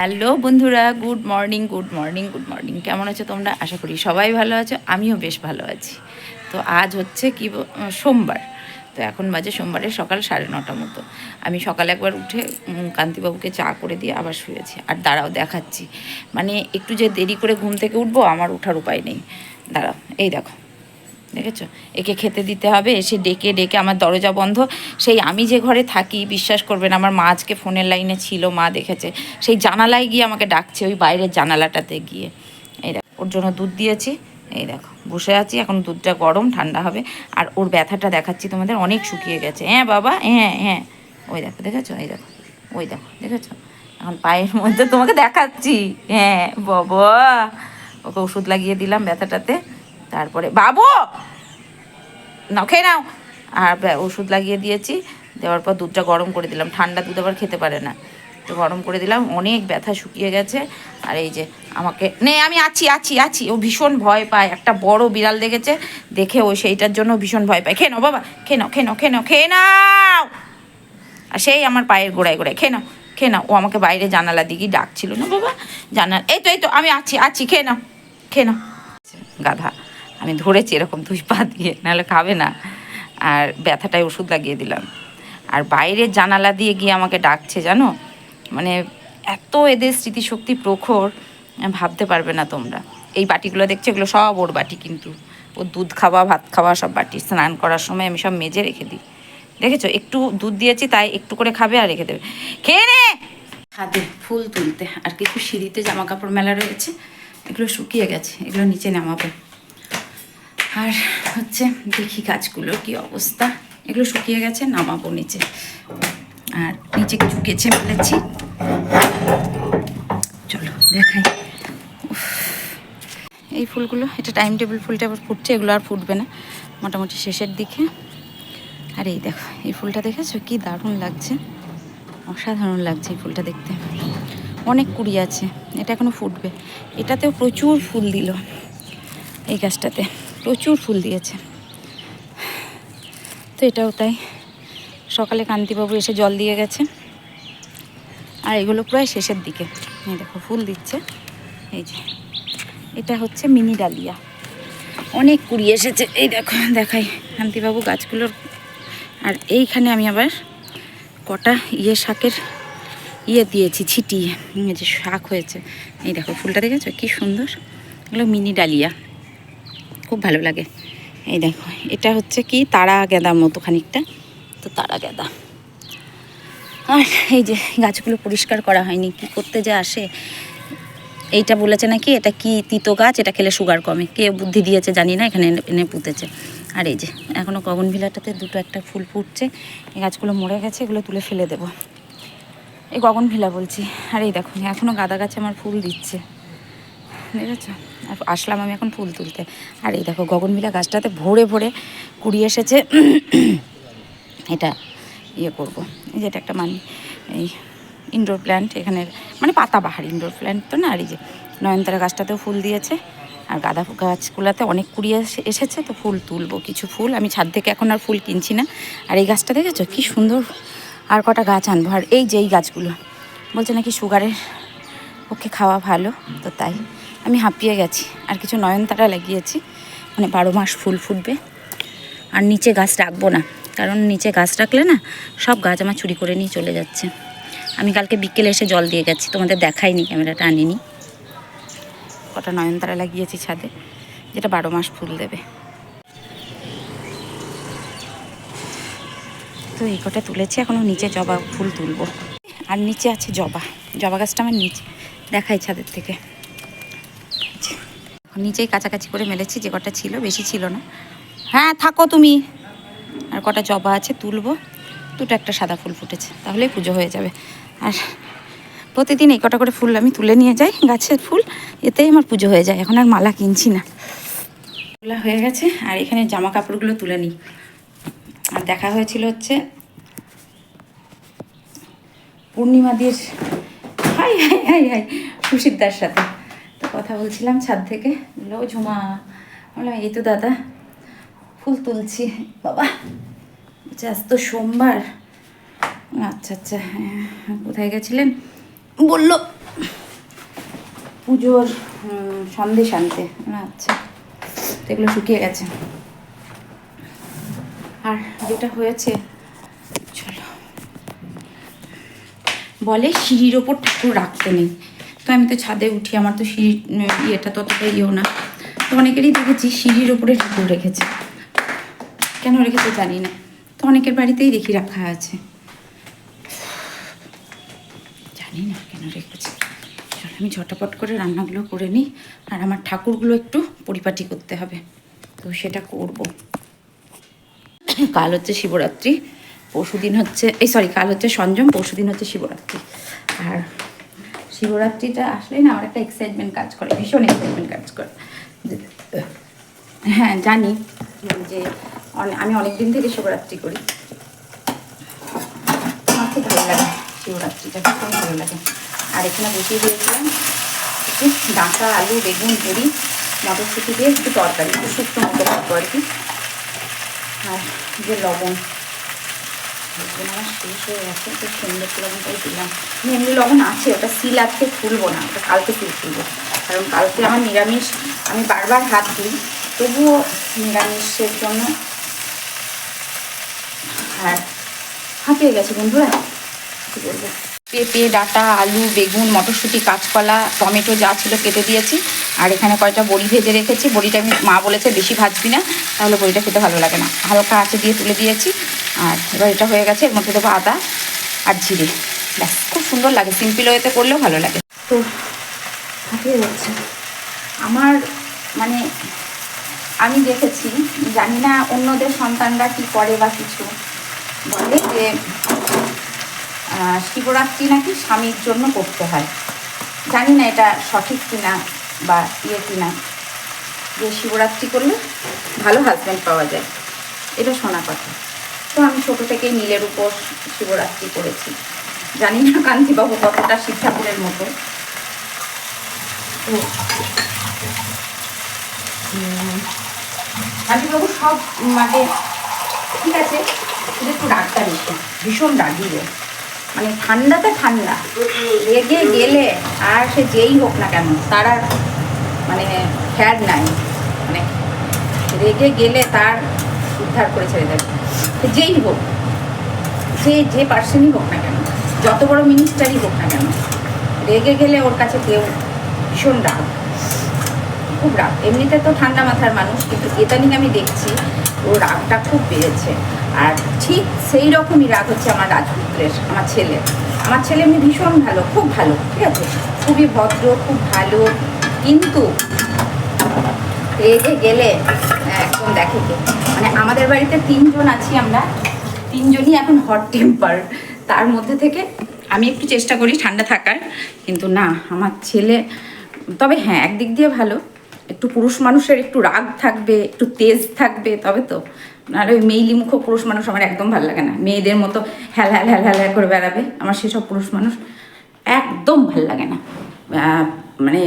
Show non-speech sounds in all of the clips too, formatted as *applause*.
Hello বন্ধুরা, good morning good morning good morning. কেমন আছো তোমরা? আশা করি সবাই ভালো আছো, আমিও বেশ ভালো আছি। তো আজ হচ্ছে কি সোমবার। তো এখন বাজে সোমবারের সকাল সাড়ে নটা মতো। আমি সকালে একবার উঠে কান্তিবাবুকে চা করে দিয়ে আবার শুয়েছি। আর দাঁড়াও, দেখাচ্ছি। মানে একটু যে দেরি করে ঘুম থেকে উঠবো, আমার ওঠার উপায় নেই। দাঁড়াও, এই দেখো। দেখেছ? একে খেতে দিতে হবে, এসে ডেকে ডেকে আমার দরজা বন্ধ। সেই আমি যে ঘরে থাকি, বিশ্বাস করবেন, আমার মা আজকে ফোনের লাইনে ছিল, মা দেখেছে। সেই জানালায় গিয়ে আমাকে ডাকছে, ওই বাইরের জানালাটাতে গিয়ে। এই দেখো, ওর জন্য দুধ দিয়েছি। এই দেখো, বসে আছি, এখন দুধটা গরম, ঠান্ডা হবে। আর ওর ব্যথাটা দেখাচ্ছি তোমাদের, অনেক শুকিয়ে গেছে। হ্যাঁ বাবা হ্যাঁ হ্যাঁ। ওই দেখো, দেখেছ? এই দেখো, ওই দেখো, দেখেছ? এখন পায়ের মধ্যে তোমাকে দেখাচ্ছি। হ্যাঁ বাবা। ওকে ওষুধ লাগিয়ে দিলাম ব্যথাটাতে। তারপরে, বাবু, নাও, খেয়ে নাও। আর ওষুধ লাগিয়ে দিয়েছি। দেওয়ার পর দুধটা গরম করে দিলাম। ঠান্ডা দুধ আবার খেতে পারে না। তো গরম করে দিলাম। অনেক ব্যথা শুকিয়ে গেছে। আর এই যে আমাকে, নে, আমি আছি আছি আছি। ও ভীষণ ভয় পায়। একটা বড় বিড়াল দেখেছে। দেখে ও সেইটার জন্য ভীষণ ভয় পায়। খেয়ে নাও, বাবা, খেয়ে নাও খেয়ে নাও খেয়ে নাও খেয়ে নাও। আর সেই আমার পায়ের গোড়ায় গোড়ায়, খেয়ে নাও খেয়ে নাও। ও আমাকে বাইরে জানালা দিকে ডাকছিল। না, বাবা, জানাল, এই তো এই তো, আমি আছি আছি, খেয়ে নাও খেয়ে নাও। গাধা। আমি ধরেছি এরকম দুই পা দিয়ে, নাহলে খাবে না। আর ব্যথাটায় ওষুধ লাগিয়ে দিলাম। আর বাইরের জানালা দিয়ে গিয়ে আমাকে ডাকছে, জানো? মানে এত এদের স্মৃতিশক্তি প্রখর, ভাবতে পারবে না তোমরা। এই বাটিগুলো দেখছ, এগুলো সব ওর বাটি কিন্তু। ও দুধ খাওয়া, ভাত খাওয়া, সব বাটি। স্নান করার সময় আমি সব মেজে রেখে দিই। দেখেছ? একটু দুধ দিয়েছি, তাই একটু করে খাবে আর রেখে দেবে। খেয়ে নে! হাতে ফুল তুলতে, আর কিছু সিঁড়িতে জামা কাপড় মেলা রয়েছে, এগুলো শুকিয়ে গেছে, এগুলো নিচে নামাবো। আর হচ্ছে দেখি গাছগুলোর কি অবস্থা। এগুলো শুকিয়ে গেছে, নামাবো নিচে। আর নিচে কিছু কেচে ফেলেছি। চলো দেখাই। এই ফুলগুলো, এটা টাইম টেবিল ফুলটা আবার ফুটছে, এগুলো আর ফুটবে না। মোটামুটি শেষের দিকে। আর এই দেখো, এই ফুলটা দেখেছ? কি দারুণ লাগছে। অসাধারণ লাগছে এই ফুলটা দেখতে। অনেক কুড়ি আছে, এটা এখনও ফুটবে। এটাতেও প্রচুর ফুল দিল এই গাছটাতে। প্রচুর ফুল দিয়েছে। তো এটাও তাই। সকালে কান্তিবাবু এসে জল দিয়ে গেছে। আর এগুলো প্রায় শেষের দিকে। এই দেখো, ফুল দিচ্ছে। এই যে, এটা হচ্ছে মিনি ডালিয়া। অনেক কুড়ি এসেছে। এই দেখো, দেখাই কান্তিবাবু গাছগুলোর। আর এইখানে আমি আবার কটা ইয়ে শাকের ইয়ে দিয়েছি, ছিটিয়ে। যে শাক হয়েছে। এই দেখো, ফুলটা দেখেছ? কি সুন্দর। এগুলো মিনি ডালিয়া। খুব ভালো লাগে। এই দেখো, এটা হচ্ছে কি তারা গেঁদার মতো খানিকটা। তো তারা গেঁদা। আর এই যে গাছগুলো পরিষ্কার করা হয়নি, কি করতে যে আসে? এইটা বলেছে নাকি, এটা কি তিতো গাছ? এটা খেলে সুগার কমে। কে বুদ্ধি দিয়েছে জানি না, এখানে এনে- পুঁতেছে। আর এই যে এখনও গগন ভিলাটাতে দুটো একটা ফুল ফুটছে। এই গাছগুলো মরে গেছে, এগুলো তুলে ফেলে দেবো। এই গগন ভিলা বলছি। আর এই দেখো এখনও গাঁদা গাছে আমার ফুল দিচ্ছে। দেখেছ? আসলাম আমি এখন ফুল তুলতে। আর এই দেখো গগনবিলা গাছটাতে ভরে ভরে কুড়ি এসেছে। এটা ইয়ে করব। এই যে এটা একটা মানি এই ইনডোর প্ল্যান্ট এখানে মানে পাতাবাহার ইনডোর প্ল্যান্ট তো না, আর এই যে নয়নতারা গাছটাতেও ফুল দিয়েছে। আর গাঁদা গাছগুলোতে অনেক কুড়ি এসে- এসেছে, তো ফুল তুলবো, কিছু ফুল। আমি ছাদ থেকে এখন আর ফুল কিনছি না। আর এই গাছটা দেখেছ? কি সুন্দর আর কটা গাছ আনব। আর এই যে এই গাছগুলো, বলছে নাকি সুগারের পক্ষে খাওয়া ভালো, তো তাই। আমি হাঁপিয়ে গেছি। আর কিছু নয়নতারা লাগিয়েছি। মানে বারো মাস ফুল ফুটবে। আর নিচে গাছ রাখব না। কারণ নিচে গাছ রাখলে না, সব গাছ আমার চুরি করে নিয়ে চলে যাচ্ছে। আমি কালকে বিকেলে এসে জল দিয়ে গেছি। তোমাদের দেখাইনি ক্যামেরাটা, আনিনি। কটা নয়নতারা লাগিয়েছি ছাদে, যেটা বারো মাস ফুল দেবে। তো এই কটা তুলেছি এখনও নিচে জবা ফুল তুলবো। আর নিচে আছে জবা। জবা গাছটা আমার নিচে। দেখাই ছাদের থেকে। নিচেই কাছাকাছি করে মেলেছি, যে কটা ছিল, বেশি ছিল না। হ্যাঁ থাকো তুমি। আর কটা জবা আছে তুলবো। দুটো একটা সাদা ফুল ফুটেছে তাহলে পুজো হয়ে যাবে। আর প্রতিদিন এই কটা করে ফুল আমি তুলে নিয়ে যাই, গাছের ফুল, এতেই আমার পুজো হয়ে যায়। এখন আর মালা কিনছি না। তোলা হয়ে গেছে, আর এখানে জামা কাপড়গুলো তুলে নিই। আর দেখা হয়েছিল হচ্ছে পূর্ণিমা দিয়ে হাই হাই হাই হাই সুশিকদার সাথে। কথা বলছিলাম ছাদ থেকে। "ও ঝুমা। বললাম, এই তো দাদা, ফুল তুলছি, বাবা। বলছে আজ তো সোমবার। আচ্ছা আচ্ছা হ্যাঁ কোথায় গেছিলেন? বলল, পুজোর সন্দেশ আনতে। আচ্ছা এগুলো শুকিয়ে গেছে। আর যেটা হয়েছে, চলো। বলে সিঁড়ির ওপর ঠাকুর রাখতে নেই। তো আমি তো ছাদে উঠি, আমার তো সিঁড়ি ইয়েটা ততটা ইয়েও না। তো অনেকেরই দেখেছি সিঁড়ির ওপরে ঠাকুর রেখেছে। কেন রেখেছে জানি না। তো অনেকের বাড়িতেই দেখি রাখা আছে। জানি না কেন রেখেছে। চল, আমি ঝটাপট করে রান্নাগুলো করে নিই, আর আমার ঠাকুরগুলো একটু পরিপাটি করতে হবে। তো সেটা করব। কাল হচ্ছে শিবরাত্রি, পরশুদিন হচ্ছে, এই সরি কাল হচ্ছে সঞ্জম পরশু দিন হচ্ছে শিবরাত্রি। আর শিবরাত্রিটা আসলেই না আমার একটা এক্সাইটমেন্ট কাজ করে, ভীষণ এক্সাইটমেন্ট কাজ করে। হ্যাঁ জানি। যে আমি অনেক দিন থেকে শিবরাত্রি করি। আমার খুব ভালো লাগে শিবরাত্রিটা খুব ভালো লাগে। আর এখানে বসিয়ে দিয়েছিলাম একটু ডাঁটা, আলু, বেগুন বড়ি মটরশুঁটি দিয়ে একটু তরকারি, একটু শুকনো মতো আর কি। আর যে লবণ। লবণ আমার শেষ হয়ে গেছে, তো সুন্দর লবণটাই দিলাম। আমি এমনি লবণ আছে, ওটা সিল আজকে খুলবো না, ওটা কালকে সিল খুলবো কারণ কালকে আমার নিরামিষ, আমি বারবার হাত দিই, তবুও নিরামিষের জন্য আর হাঁপিয়ে গেছে বন্ধুরা, কী বলব? পেঁপে, ডাঁটা, আলু, বেগুন, মটরশুঁটি, কাঁচকলা, টমেটো যা ছিল কেটে দিয়েছি, আর এখানে কয়টা বড়ি ভেজে রেখেছি, বড়িটা আমি মা বলেছে বেশি ভাজবি না, তাহলে বড়িটা খেতে ভালো লাগে না। হালকা আঁচে দিয়ে তুলে দিয়েছি আর এবার এটা হয়ে গেছে, এর মধ্যে দেবো আদা আর জিরে। ব্যাস, খুব সুন্দর লাগে সিম্পল ওয়েতে করলেও ভালো লাগে। তো হাঁপিয়ে যাচ্ছে। আমার মানে আমি দেখেছি, জানি না অন্যদের সন্তানরা কি করে বা কিছু। বলে যে শিবরাত্রি নাকি স্বামীর জন্য করতে হয়। জানি না এটা সঠিক কিনা বা ইয়ে কিনা। যে শিবরাত্রি করলে ভালো হাজব্যান্ড পাওয়া যায়। এটা শোনা কথা। তো আমি ছোটো থেকেই নীলের উপর শিবরাত্রি করেছি। জানি না কান্তিবাবু কতটা শিব ঠাকুরের মতো কান্তিবাবু সব মানে ঠিক আছে শুধু একটু রাগটা বেশি, ভীষণ রাগি রে। মানে ঠান্ডাতে ঠান্ডা রেগে গেলে আর সে যেই হোক না কেন, তার আর মানে খেয়াল নাই। মানে রেগে গেলে তার উদ্ধার করে ছেড়ে দেবে। যেই হোক যে যে পার্সনই হোক না কেন, যত বড় মিনিস্টারই হোক না কেন, রেগে গেলে ওর কাছে কেউ ভীষণ রাগ। খুব রাগ। এমনিতে তো ঠান্ডা মাথার মানুষ, কিন্তু ইদানিং আমি দেখছি ওর রাগটা খুব বেড়েছে। আর ঠিক সেই রকমই রাগ হচ্ছে আমার রাজপুত্রের, আমার ছেলে। আমার ছেলে এমনি ভীষণ ভালো, খুব ভালো, ঠিক আছে? খুবই ভদ্র, খুব ভালো, কিন্তু রেগে গেলে একদম দেখে কে মানে আমাদের বাড়িতে তিনজন আছি আমরা, তিনজনই এখন হট টেম্পার তার মধ্যে থেকে আমি একটু চেষ্টা করি ঠান্ডা থাকার, কিন্তু না, আমার ছেলে, তবে হ্যাঁ একদিক দিয়ে ভালো। একটু পুরুষ মানুষের একটু রাগ থাকবে, একটু তেজ থাকবে, তবে তো। নাহলে ওই মেইলি মুখ পুরুষ মানুষ আমার একদম ভালো লাগে না। মেয়েদের মতো হ্যাল হ্যাল হ্যাল হ্যাল করে বেড়াবে, আমার সেসব পুরুষ মানুষ একদম ভালো লাগে না। মানে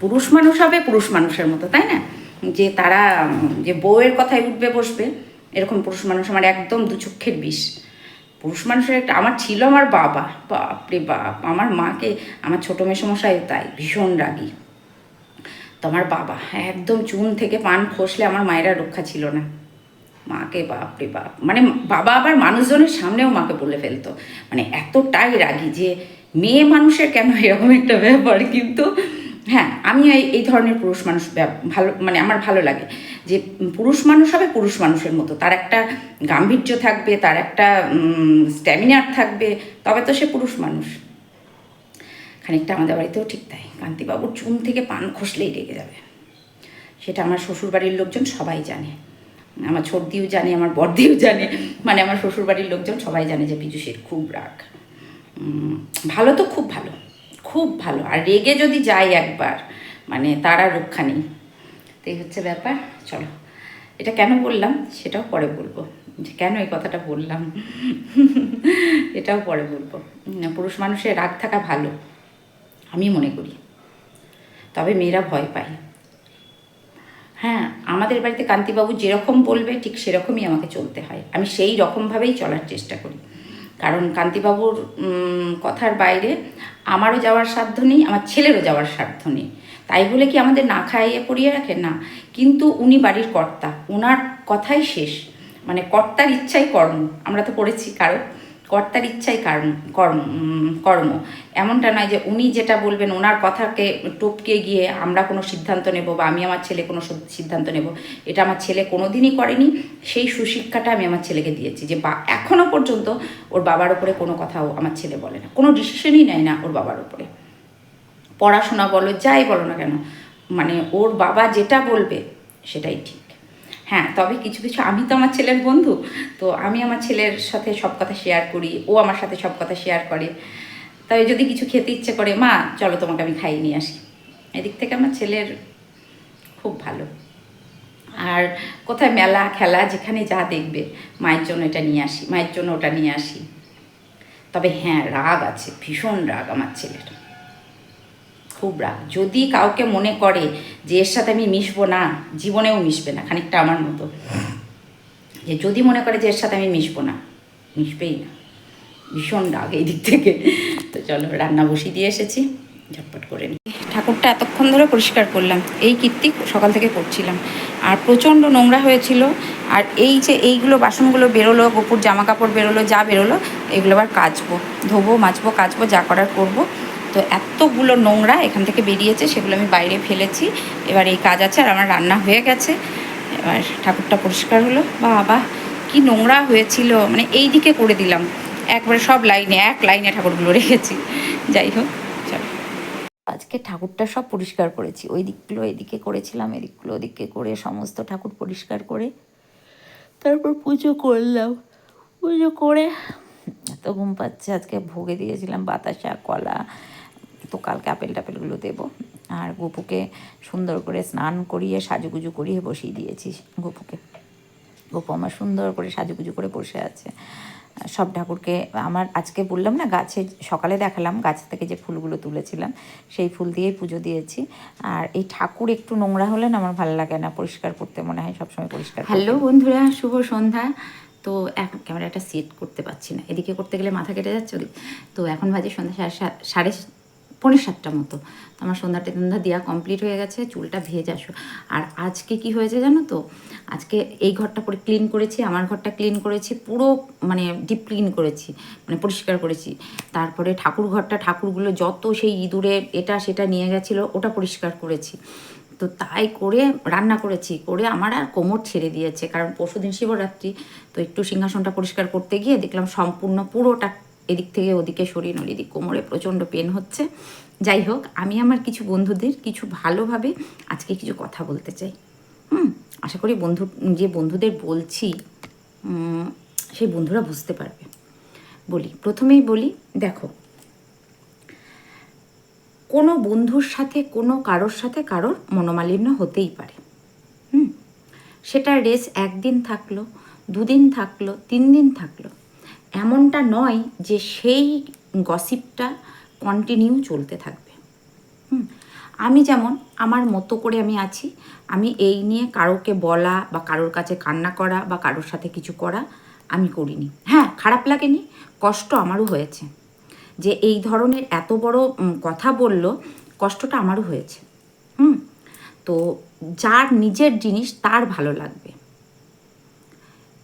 পুরুষ মানুষ হবে পুরুষ মানুষের মতো, তাই না? যে তারা, যে বউয়ের কথায় উঠবে বসবে, এরকম পুরুষ মানুষ আমার একদম দু চক্ষের বিষ। পুরুষ মানুষের একটা, আমার ছিল আমার বাবা, বাপরে বাপ, আমার মাকে, আমার ছোটো মেসমশাই তাই, ভীষণ রাগী। তো আমার বাবা একদম চুন থেকে পান খসলে আমার মায়েরা রক্ষা ছিল না। মাকে বাপরে বাপ মানে বাবা আবার মানুষজনের সামনেও মাকে বলে ফেলতো। মানে এতটাই রাগী যে মেয়ে মানুষের কেন এরকম একটা ব্যাপার? কিন্তু হ্যাঁ আমি এই ধরনের পুরুষ মানুষ ভালো মানে আমার ভালো লাগে। যে পুরুষ মানুষ হবে পুরুষ মানুষের মতো। তার একটা গাম্ভীর্য থাকবে, তার একটা স্ট্যামিনার থাকবে, তবে তো সে পুরুষ মানুষ। খানিকটা আমাদের বাড়িতেও ঠিক তাই। কান্তিবাবুর চুন থেকে পান খসলেই রেগে যাবে। সেটা আমার শ্বশুরবাড়ির লোকজন সবাই জানে। আমার ছোটদিও জানে, আমার বড়দিও জানে। মানে আমার শ্বশুরবাড়ির লোকজন সবাই জানে যে পীযুষের খুব রাগ। ভালো তো খুব ভালো। খুব ভালো। আর রেগে যদি যাই একবার মানে তার রক্ষা নেই। তো এই হচ্ছে ব্যাপার। চলো, এটা কেন বললাম সেটাও পরে বলব। যে কেন এই কথাটা বললাম? এটাও পরে বলব। পুরুষ মানুষের রাগ থাকা ভালো, আমি মনে করি। তবে মেয়েরা ভয় পায়। হ্যাঁ আমাদের বাড়িতে কান্তিবাবু যেরকম বলবে, ঠিক সেরকমই আমাকে চলতে হয়। আমি সেই রকমভাবেই চলার চেষ্টা করি। কারণ কান্তিবাবুর কথার বাইরে আমারও যাওয়ার সাধ্য নেই, আমার ছেলেরও যাওয়ার সাধ্য নেই। তাই বলে কি আমাদের না খাইয়ে পড়িয়ে রাখে? না। কিন্তু উনি বাড়ির কর্তা ওনার কথাই শেষ। মানে কর্তার ইচ্ছাই কর্ম। আমরা তো পড়েছি কারও। কর্তার ইচ্ছাই কর্ম কর্ম এমনটা নয় যে উনি যেটা বলবেন, ওনার কথাকে টপকে গিয়ে আমরা কোনো সিদ্ধান্ত নেব বা আমি আমার ছেলে কোনো সিদ্ধান্ত নেব। এটা আমার ছেলে কোনো দিনই করেনি। সেই সুশিক্ষাটা আমি আমার ছেলেকে দিয়েছি যে বা এখনও পর্যন্ত ওর বাবার ওপরে কোনো কথাও আমার ছেলে বলে না। কোনো ডিসিশনই নেয় না ওর বাবার ওপরে পড়াশোনা বলো, যাই বলো না কেন মানে ওর বাবা যেটা বলবে সেটাই ঠিক। হ্যাঁ তবে কিছু কিছু, আমি তো আমার ছেলের বন্ধু, তো আমি আমার ছেলের সাথে সব কথা শেয়ার করি, ও আমার সাথে সব কথা শেয়ার করে। তবে যদি কিছু খেতে ইচ্ছে করে, মা, চলো তোমাকে আমি খাইয়ে নিয়ে আসি। এদিক থেকে আমার ছেলের খুব ভালো। আর কোথায় মেলা, খেলা, যেখানে যা দেখবে, মায়ের জন্য এটা নিয়ে আসি, মায়ের জন্য ওটা নিয়ে আসি। তবে হ্যাঁ রাগ আছে, ভীষণ রাগ আমার ছেলের। খুব রাগ যদি কাউকে মনে করে যে এর সাথে আমি মিশবো না, জীবনেও মিশবে না, খানিকটা আমার মতো। যে যদি মনে করে যে এর সাথে আমি মিশবো না, মিশবেই না। ভীষণ রাগ এই দিক থেকে। তো চলো, রান্না বসিয়ে দিয়ে এসেছি, ঝটপট করে নিই। ঠাকুরটা এতক্ষণ ধরে পরিষ্কার করলাম। এই কীর্তি সকাল থেকে করছিলাম। আর প্রচণ্ড নোংরা হয়েছিল। আর এই যে এইগুলো বাসনগুলো বেরোলো, গোপুর জামা কাপড় বেরোলো, যা বেরোলো, এগুলো আবার কাচবো, ধোবো, মাজবো, কাচবো, যা করার করব। তো এতগুলো নোংরা এখান থেকে বেরিয়েছে, সেগুলো আমি বাইরে ফেলেছি। এবার এই কাজ আছে আর আমার রান্না হয়ে গেছে। এবার ঠাকুরটা পরিষ্কার হলো। বাবা, কি নোংরা হয়েছিল। মানে এই দিকে করে দিলাম। একবারে সব লাইনে, এক লাইনে ঠাকুরগুলো রেখেছি। যাই হোক আজকে ঠাকুরটা সব পরিষ্কার করেছি। ওই দিকগুলো এদিকে করেছিলাম, এদিকগুলো ওদিকে করে সমস্ত ঠাকুর পরিষ্কার করে তারপর পুজো করলাম। পুজো করে এত ঘুম পাচ্ছে। আজকে ভোগে দিয়েছিলাম বাতাসা, কলা তো কালকে আপেল টাপেলগুলো দেবো। আর গপুকে সুন্দর করে স্নান করিয়ে, সাজুগুজু করিয়ে বসিয়ে দিয়েছি গপুকে। গপু আমার সুন্দর করে সাজুগুজু করে বসে আছে। সব ঠাকুরকে আমার আজকে বললাম না, গাছে সকালে দেখালাম, গাছ থেকে যে ফুলগুলো তুলেছিলাম, সেই ফুল দিয়েই পুজো দিয়েছি। আর এই ঠাকুর একটু নোংরা হলে না আমার ভালো লাগে না, পরিষ্কার করতে মনে হয়, সবসময় পরিষ্কার হ্যালো বন্ধুরা, শুভ সন্ধ্যা। তো এখন ক্যামেরাটা সেট করতে পারছি না। এদিকে করতে গেলে মাথা কেটে যাচ্ছে তো এখন বাজে সন্ধ্যা সাড়ে সাড়ে পৌনে সাতটা মতো। আমার সন্ধ্যা টেন্ধ্যা দেওয়া কমপ্লিট হয়ে গেছে, চুলটা ভেজে আসো। আর আজকে কি হয়েছে জানো তো? আজকে এই ঘরটা পরে ক্লিন করেছি, আমার ঘরটা ক্লিন করেছি, পুরো মানে ডিপ ক্লিন করেছি মানে পরিষ্কার করেছি। তারপরে ঠাকুর ঘরটা, ঠাকুরগুলো যত সেই ইঁদুরে এটা সেটা নিয়ে গেছিল, ওটা পরিষ্কার করেছি। তো তাই করে রান্না করেছি, করে আমার আর কোমর ছেড়ে দিয়েছে। কারণ পরশুদিন শিবরাত্রি, তো একটু সিংহাসনটা পরিষ্কার করতে গিয়ে দেখলাম সম্পূর্ণ পুরোটা এদিক থেকে ওদিকে সরিয়ে নড়িয়ে দিক কোমরে প্রচণ্ড পেন হচ্ছে। যাই হোক, আমি আমার কিছু বন্ধুদের কিছু ভালোভাবে আজকে কিছু কথা বলতে চাই। হুম, আশা করি বন্ধু, যে বন্ধুদের বলছি সেই বন্ধুরা বুঝতে পারবে। বলি, প্রথমেই বলি, দেখো, কোনো বন্ধুর সাথে, কোনো কারোর সাথে কারোর মনোমালিন্য হতেই পারে। হুম, সেটা রেস একদিন থাকল, দুদিন থাকল তিন দিন থাকল। এমনটা নয় যে সেই গসিপটা কন্টিনিউ চলতে থাকবে। আমি যেমন আমার মতো করে আমি আছি, আমি এই নিয়ে কারোকে বলা বা কারোর কাছে কান্না করা বা কারোর সাথে কিছু করা আমি করিনি। হ্যাঁ খারাপ লাগেনি, কষ্ট আমারও হয়েছে। যে এই ধরনের এত বড় কথা বলল, কষ্টটা আমারও হয়েছে। হুম, তো যার নিজের জিনিস তার ভালো লাগবে।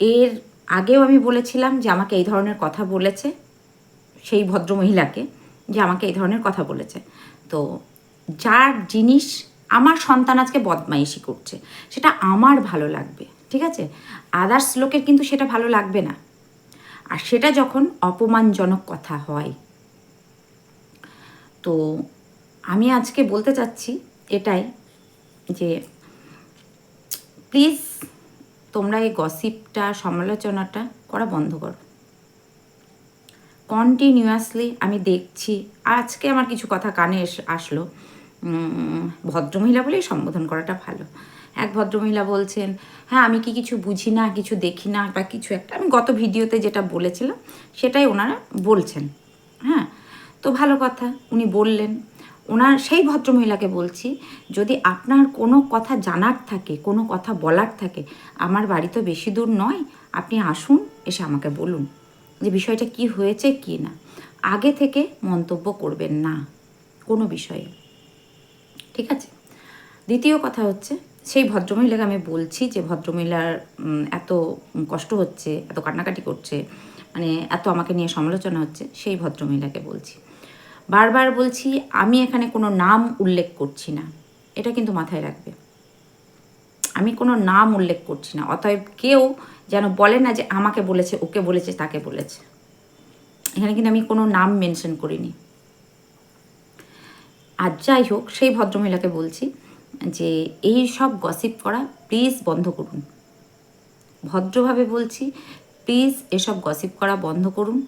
এর আগেও আমি বলেছিলাম যে আমাকে এই ধরনের কথা বলেছে সেই ভদ্রমহিলাকে, যে আমাকে এই ধরনের কথা বলেছে। তো যার জিনিস, আমার সন্তান আজকে বদমাইশি করছে, সেটা আমার ভালো লাগবে, ঠিক আছে? আদার্স লোকের কিন্তু সেটা ভালো লাগবে না। আর সেটা যখন অপমানজনক কথা হয়, তো আমি আজকে বলতে চাচ্ছি এটাই যে প্লিজ তোমরা এই গসিপটা সমালোচনাটা করা বন্ধ করো। কন্টিনিউয়াসলি আমি দেখছি, আজকে আমার কিছু কথা কানে আসলো। ভদ্রমহিলা বলেই সম্বোধন করাটা ভালো। এক ভদ্রমহিলা বলছেন হ্যাঁ আমি কি কিছু বুঝি না, কিছু দেখি না বা কিছু একটা? আমি গত ভিডিওতে যেটা বলেছিলাম, সেটাই ওনারা বলছেন। হ্যাঁ তো ভালো কথা, উনি বললেন ওনার, সেই ভদ্রমহিলাকে বলছি, যদি আপনার কোনো কথা জানার থাকে, কোনো কথা বলার থাকে, আমার বাড়ি তো বেশি দূর নয়, আপনি আসুন, এসে আমাকে বলুন যে বিষয়টা কি হয়েছে, কি না। আগে থেকে মন্তব্য করবেন না, কোনো বিষয়ে। ঠিক আছে? দ্বিতীয় কথা হচ্ছে, সেই ভদ্রমহিলাকে আমি বলছি যে ভদ্রমহিলার এত কষ্ট হচ্ছে, এত কান্নাকাটি করছে মানে এত আমাকে নিয়ে সমালোচনা হচ্ছে, সেই ভদ্রমহিলাকে বলছি। বারবার বলছি, আমি এখানে কোনো নাম উল্লেখ করছি না। এটা কিন্তু মাথায় রাখবে। আমি কোনো নাম উল্লেখ করছি না। অতএব কেউ যেন বলে না যে আমাকে বলেছে, ওকে বলেছে, তাকে বলেছে। এখানে কিন্তু আমি কোনো নাম মেনশন করিনি। আর যাই হোক, সেই ভদ্রমহিলাকে বলছি যে, এই সব গসিপ করা প্লিজ বন্ধ করুন। ভদ্রভাবে বলছি প্লিজ এসব গসিপ করা বন্ধ করুন।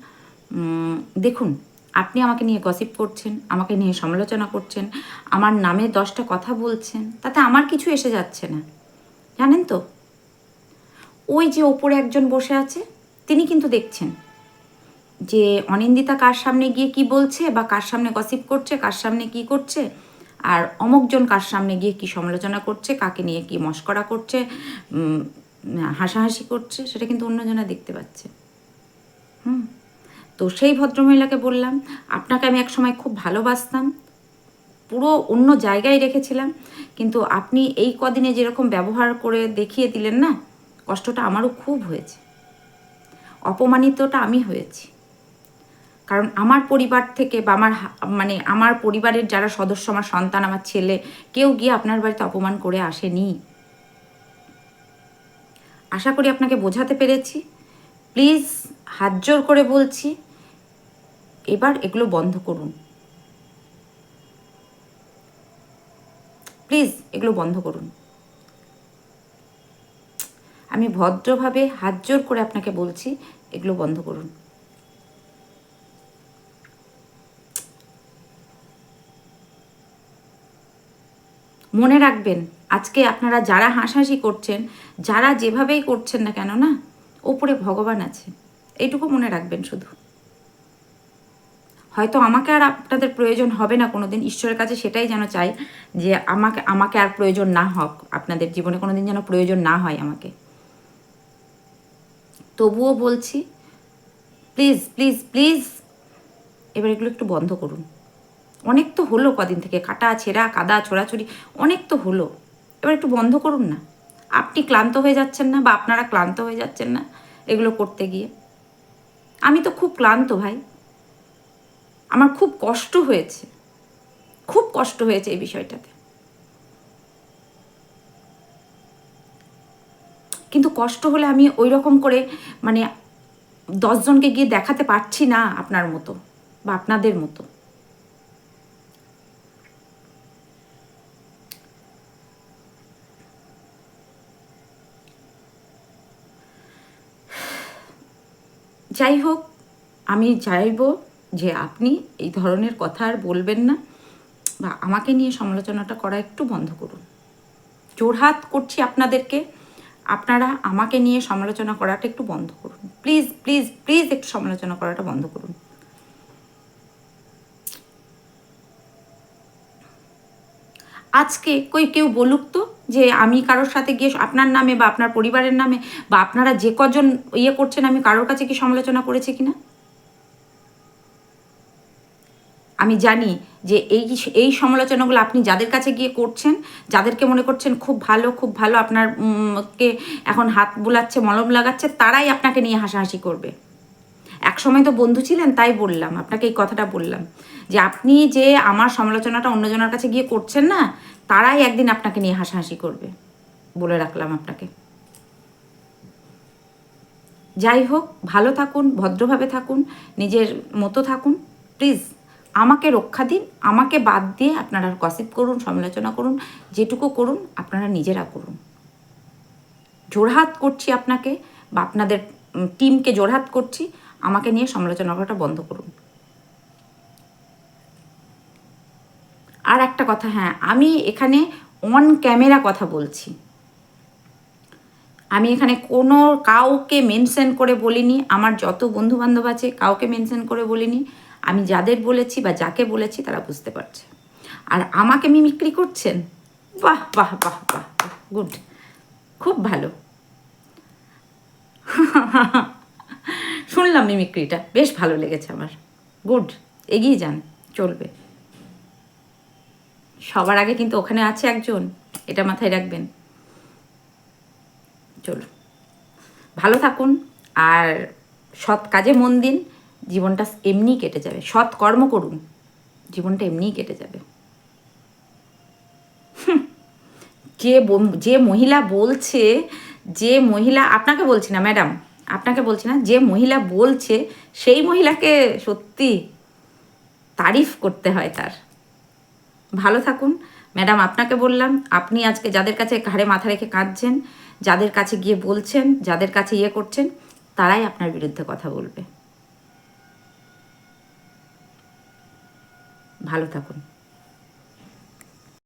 দেখুন আপনি আমাকে নিয়ে গসিপ করছেন, আমাকে নিয়ে সমালোচনা করছেন, আমার নামে দশটা কথা বলছেন, তাতে আমার কিছু এসে যাচ্ছে না। জানেন তো? ওই যে ওপরে একজন বসে আছে, তিনি কিন্তু দেখছেন। যে অনিন্দিতা কার সামনে গিয়ে কি বলছে বা কার সামনে গসিপ করছে, কার সামনে কি করছে, আর অমুকজন কার সামনে গিয়ে কি সমালোচনা করছে, কাকে নিয়ে কি মস্করা করছে হাসাহাসি করছে, সেটা কিন্তু অন্যজনা দেখতে পাচ্ছে। হুম। তো সেই ভদ্রমহিলাকে বললাম, আপনাকে আমি একসময় খুব ভালোবাসতাম, পুরো অন্য জায়গায় রেখেছিলাম, কিন্তু আপনি এই কদিনে যেরকম ব্যবহার করে দেখিয়ে দিলেন না, কষ্টটা আমারও খুব হয়েছে। অপমানিতটা আমি হয়েছি। কারণ আমার পরিবার থেকে বা আমার মানে আমার পরিবারের যারা সদস্য, আমার সন্তান, আমার ছেলে, কেউ গিয়ে আপনার বাড়িতে অপমান করে আসেনি। আশা করি আপনাকে বোঝাতে পেরেছি। প্লিজ হাত জোর করে বলছি, এবার এগুলো বন্ধ করুন। প্লিজ, এগুলো বন্ধ করুন। আমি ভদ্রভাবে হাত জোর করে আপনাকে বলছি, এগুলো বন্ধ করুন। মনে রাখবেন, আজকে আপনারা যারা হাসাহাসি করছেন, যারা যেভাবেই করছেন না কেন না, ওপরে ভগবান আছে। এইটুকু মনে রাখবেন শুধু। হয়তো আমাকে আর আপনাদের প্রয়োজন হবে না কোনো দিন ঈশ্বরের কাছে সেটাই যেন চাই যে আমাকে আমাকে আর প্রয়োজন না হোক, আপনাদের জীবনে কোনো দিন যেন প্রয়োজন না হয় আমাকে। তবুও বলছি প্লিজ প্লিজ প্লিজ এবার এগুলো একটু বন্ধ করুন। অনেক তো হলো কদিন থেকে, কাটা, ছেঁড়া, কাদা, ছোড়াছড়ি, অনেক তো হলো। এবার একটু বন্ধ করুন না। আপনি ক্লান্ত হয়ে যাচ্ছেন না বা আপনারা ক্লান্ত হয়ে যাচ্ছেন না এগুলো করতে গিয়ে। আমি তো খুব ক্লান্ত ভাই। আমার খুব কষ্ট হয়েছে। খুব কষ্ট হয়েছে এই বিষয়টাতে। কিন্তু কষ্ট হলে আমি ওই রকম করে মানে দশজনকে গিয়ে দেখাতে পারছি না আপনার মতো বা আপনাদের মতো। যাই হোক আমি চাইব যে আপনি এই ধরনের কথা আর বলবেন না বা আমাকে নিয়ে সমালোচনাটা করা একটু বন্ধ করুন। জোরহাত করছি আপনাদেরকে। আপনারা আমাকে নিয়ে সমালোচনা করাটা একটু বন্ধ করুন। প্লিজ প্লিজ প্লিজ একটু সমালোচনা করাটা বন্ধ করুন। আজকে কই কেউ বলুক তো যে আমি কারোর সাথে গিয়ে আপনার নামে বা আপনার পরিবারের নামে বা আপনারা যে কজন ইয়ে করছেন, আমি কারোর কাছে কি সমালোচনা করেছি কিনা আমি জানি যে এই এই সমালোচনাগুলো আপনি যাদের কাছে গিয়ে করছেন, যাদেরকে মনে করছেন খুব ভালো খুব ভালো আপনার কে এখন হাত বুলাচ্ছে, মলম লাগাচ্ছে, তারাই আপনাকে নিয়ে হাসাহাসি করবে। এক সময় তো বন্ধু ছিলেন, তাই বললাম, আপনাকে এই কথাটা বললাম, যে আপনি যে আমার সমালোচনাটা অন্যজনের কাছে গিয়ে করছেন না, তারাই একদিন আপনাকে নিয়ে হাসাহাসি করবে, বলে রাখলাম আপনাকে। যাই হোক, ভালো থাকুন, ভদ্রভাবে থাকুন, নিজের মতো থাকুন, প্লিজ, আমাকে রক্ষা দিন, আমাকে বাদ দিয়ে আপনারা গসিপ করুন, সমালোচনা করুন, যেটুকু করুন, আপনারা নিজেরা করুন। জোরহাত করছি আপনাকে, বা আপনাদের টিমকে জোরহাত করছি আমাকে নিয়ে সমালোচনা করাটা বন্ধ করুন। আর একটা কথা হ্যাঁ আমি এখানে অন ক্যামেরা কথা বলছি। আমি এখানে কোনো কাউকে মেনশন করে বলিনি, আমার যত বন্ধু বান্ধব আছে কাউকে মেনশন করে বলিনি। আমি যাদের বলেছি বা যাকে বলেছি তারা বুঝতে পারছে। আর আমাকে মিমিক্রি করছেন? বাহ বাহ বাহ বাহ গুড খুব ভালো। *laughs* শুনলে বললাম মিমিক্রিটা বেশ ভালো লেগেছে আমার। গুড এগিয়ে যান। চলবে। সবার আগে কিন্তু ওখানে আছে একজন। এটা মাথায় রাখবেন। চলুন। ভালো থাকুন। আর সৎ কাজে মন দিন। জীবনটা এমনিই কেটে যাবে। সৎ কর্ম করুন। জীবনটা এমনিই কেটে যাবে। যে যে মহিলা বলছে, যে মহিলা আপনাকে বলছি না, ম্যাডাম। আপনাকে বলছি না, যে মহিলা বলছে, সেই মহিলাকে সত্যি তারিফ করতে হয় তার। ভালো থাকুন। ম্যাডাম, আপনাকে বললাম, আপনি আজকে যাদের কাছে ঘাড়ে মাথা রেখে কাঁদছেন, যাদের কাছে গিয়ে বলছেন, যাদের কাছে ইয়ে করছেন, তারাই আপনার বিরুদ্ধে কথা বলবে। ভালো থাকুন।